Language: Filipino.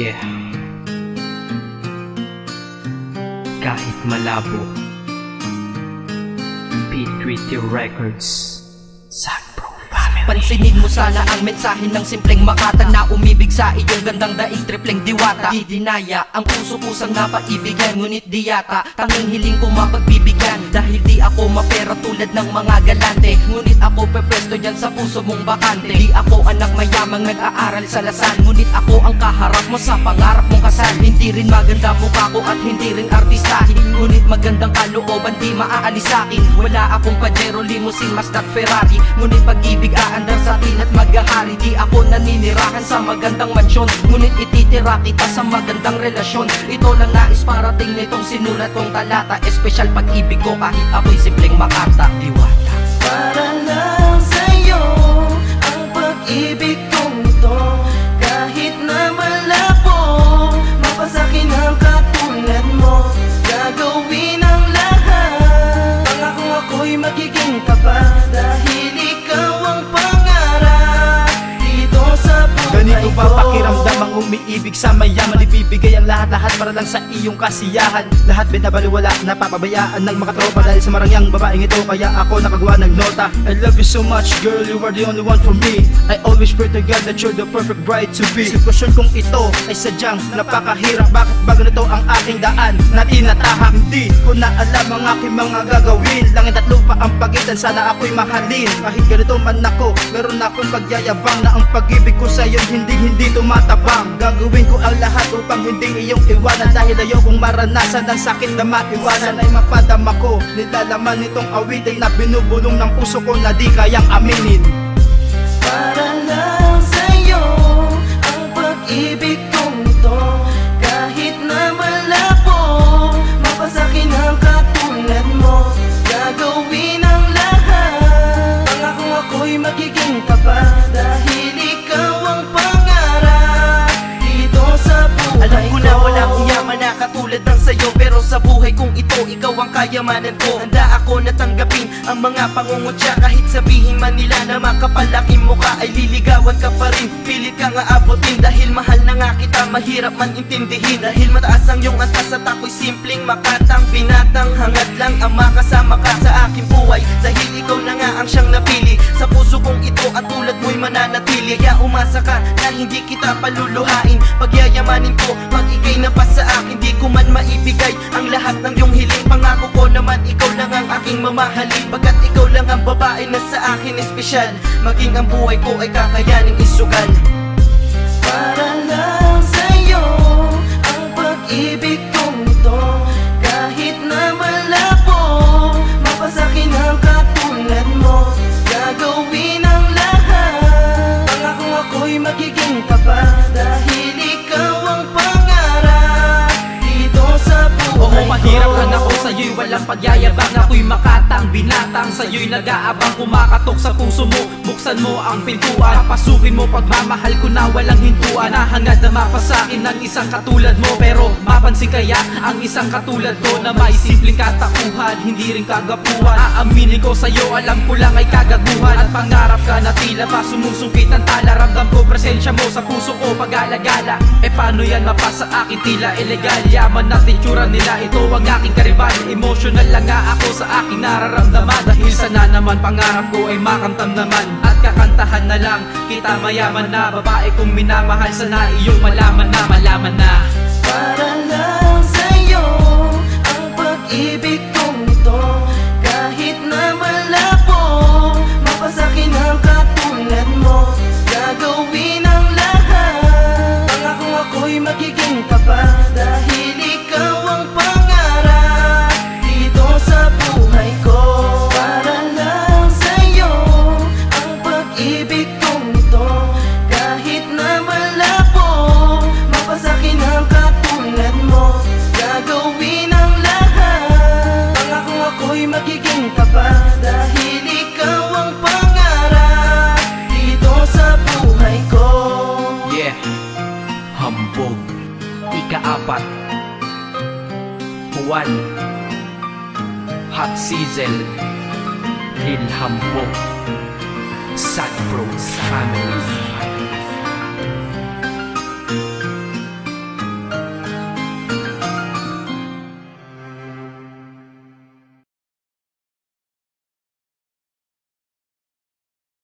Yeah. Kahit malabo P3T Records Sad Bro Family. Pansinin mo sana ang mensahe ng simpleng makata Na umibig sa iyong gandang daig tripleng diwata. Di dinaya ang puso kusang napaibigyan Ngunit di yata tanging hiling ko mapagbibigyan. Dahil di ako mapera tulad ng mga galante Ngunit ako pepresto dyan sa puso mong bakante. Di ako anak mayamang nag-aaral sa lasan. Ngunit ako ang kaharap mo sa pangarap mong kasal. Hindi rin maganda mukha ko at hindi rin artista. Ngunit magandang kalooban di maaalis sa'kin Wala akong pajero, limousine, at Ferrari. Ngunit pag-ibig aandar sa atin at maghahari. Di ako naninirahan sa magandang mansyon. Ngunit ititira kita sa magandang relasyon. Ito lang nais parating nitong sinulat kong talata. Espesyal pag-ibig ko kahit ako'y simpleng makata. Diwata. Para lang sa'yo ang umiibig sa mayaman Ibibigay ang lahat-lahat para lang sa iyong kasiyahan. Lahat binabaliwala, napapabayaan ng mga tropa Dahil sa marangyang babaeng ito, kaya ako nakagawa ng nota. I love you so much girl, you are the only one for me. I always pray to God that you're the perfect bride to be. Sitwasyon kong ito ay sadyang napakahirap. Bakit ba ganito ang aking daan? Na tinatahak Hindi ko na alam ang aking mga gagawin. Langit at lupa ang pagitan, sana ako'y mahalin. Kahit ganito man ako, meron akong pagyayabang Na ang pag-ibig ko sa'yo hindi hindi tumatabang. Gagawin ko ang lahat upang hindi iyong iwanan. Dahil ayokong maranasan ang sakit na maiwanan. Ay mapadama ko, nilalaman nitong awitin Na binubulong ng puso ko na di kayang aminin na katulad ng sayo Pero sa buhay kong ito, ikaw ang kayamanan ko. Handa ako na tanggapin ang mga pangungutya Kahit sabihin man nila na makapalaki mo ka Ay liligawan ka pa rin, pilit ka nga abutin Dahil mahal na nga kita, mahirap man intindihin. Dahil mataas ang iyong antas at ako'y simpleng makatang Binatang hangad lang ang makasama ka sa aking buhay. Dahil ikaw na nga ang siyang napili Sa puso kong ito at tulad mo'y mananatili. Kaya umasa ka na hindi kita paluluhain Pagyayamanin ko pag ikay na pa sa akin Di ko man maibigay ang lahat ng iyong hiling Pangako ko naman ikaw lang ang aking mamahalin. Pagkat ikaw lang ang babae na sa akin espesyal Maging ang buhay ko ay kakayaning isugal. Para lang sa'yo ang pag-ibig kong ito Kahit na malabo, mapasakin ang katulad mo. Gagawin ang lahat Pangako ako'y magiging tapat Dahil ikaw ang Dito sa Oo buhay mahirap ko lang ako sa'yo'y walang pagyayabang Ako'y makatang binatang Sa'yo'y nag-aabang Kumakatok sa puso mo Buksan mo ang pintuan Papasukin mo pagmamahal ko na walang hintuan Nahangad na mapasakin ng isang katulad mo Pero mapansin kaya ang isang katulad ko Na may simpleng katakuhan Hindi rin kagapuhan Aaminin ko sa'yo Alam ko lang ay kagaguhan At pangarap ka na tila ba Sumusungkit ang tala Ramdam ko presensya mo sa puso ko Pag-alagala E paano yan mapasa akin? Tila illegal Yaman at itsura nila Ito ang aking karibal Emotional lang nga ako sa aking nararamdaman. Dahil sana naman pangarap ko ay makamtam naman. At kakantahan na lang Kita mayaman na. Babae kong minamahal Sana iyong malaman na Malaman na. Para lang sa'yo ang pag-ibig kong ito. Kahit na malabo, mapasakin ang katulad mo. Gagawin ang lahat Pangako ako'y magiging tapat Juan. Hot Sizzle Lil Hambog Sad Bros Family